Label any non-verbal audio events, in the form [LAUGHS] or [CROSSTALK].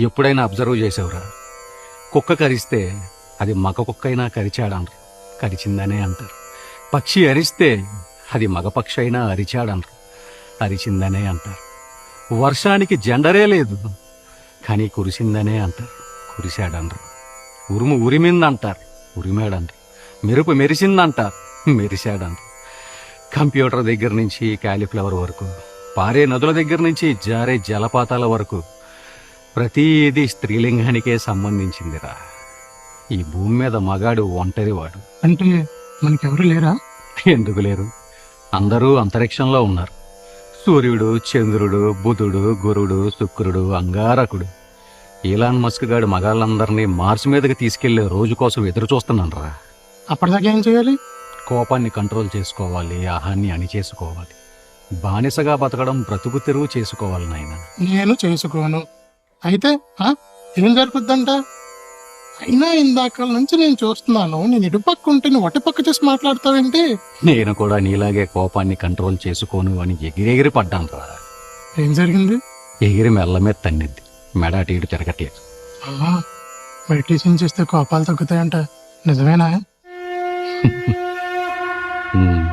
ఎప్పుడైనా అబ్జర్వ్ చేసావురా? కుక్క కరిస్తే అది మగ కుక్క అయినా కరిచాడంటారు కరిచిందనే అంటారు. పక్షి అరిస్తే అది మగ పక్షి అయినా అరిచాడంటారు అరిచిందనే అంటారు. వర్షానికి జెండరే లేదు. కానీ కురిసిందనే అంటారు. కురిశాడంటారు ఉరుము ఉరిమిందంటారు. ఉరిమాడంటారు మెరుపు మెరిసిందంటారు. మెరిశాడంటారు కంప్యూటర్ దగ్గర నుంచి క్యాలిఫ్లవర్ వరకు పారే నదుల దగ్గర నుంచి జారే జలపాతాల వరకు ప్రతిదీ స్త్రీలింగానికే సంబంధించిందిరా. ఈ భూమి మీద మగాడు ఒంటరివాడు. అంటే మనకెవరు లేరా? ఎందుకు లేరు? అందరూ అంతరిక్షంలో ఉన్నారు. సూర్యుడు చంద్రుడు బుధుడు గురుడు శుక్రుడు అంగారకుడు. ఈలాన్ మస్క్ గాడు మగాళ్ళందరినీ మార్స్ మీదకి తీసుకెళ్ళే రోజు కోసం ఎదురు చూస్తున్నాను రా అప్పటిదాకా ఏం చేయాలి? కోపాన్ని కంట్రోల్ చేసుకోవాలి ఆహాన్ని అణి చేసుకోవాలి బానిసగా బతకడం బ్రతుకు తెరువు చేసుకోవాలి నాయన. నేను చేసుకోను. అయితే ఆ? ఏం జరుగుద్దంట? అయినా ఇందాక నుంచి నేను చూస్తున్నాను నేను ఇటుపక్క ఉంటే నువ్వు అటుపక్క చూసి మాట్లాడతావేంటి? నేను కూడా నీలాగే కోపాన్ని కంట్రోల్ చేసుకోను అని ఎగిరెగిరి పడ్డాను రా. ఏం జరిగింది? ఎగిరి మెల్ల మీద తన్నిద్ది మెడ అటు ఇటు తిరగట్లేదు. మెడిటేషన్ చేస్తే కోపాలు తగ్గుతాయంట. నిజమేనా? [LAUGHS]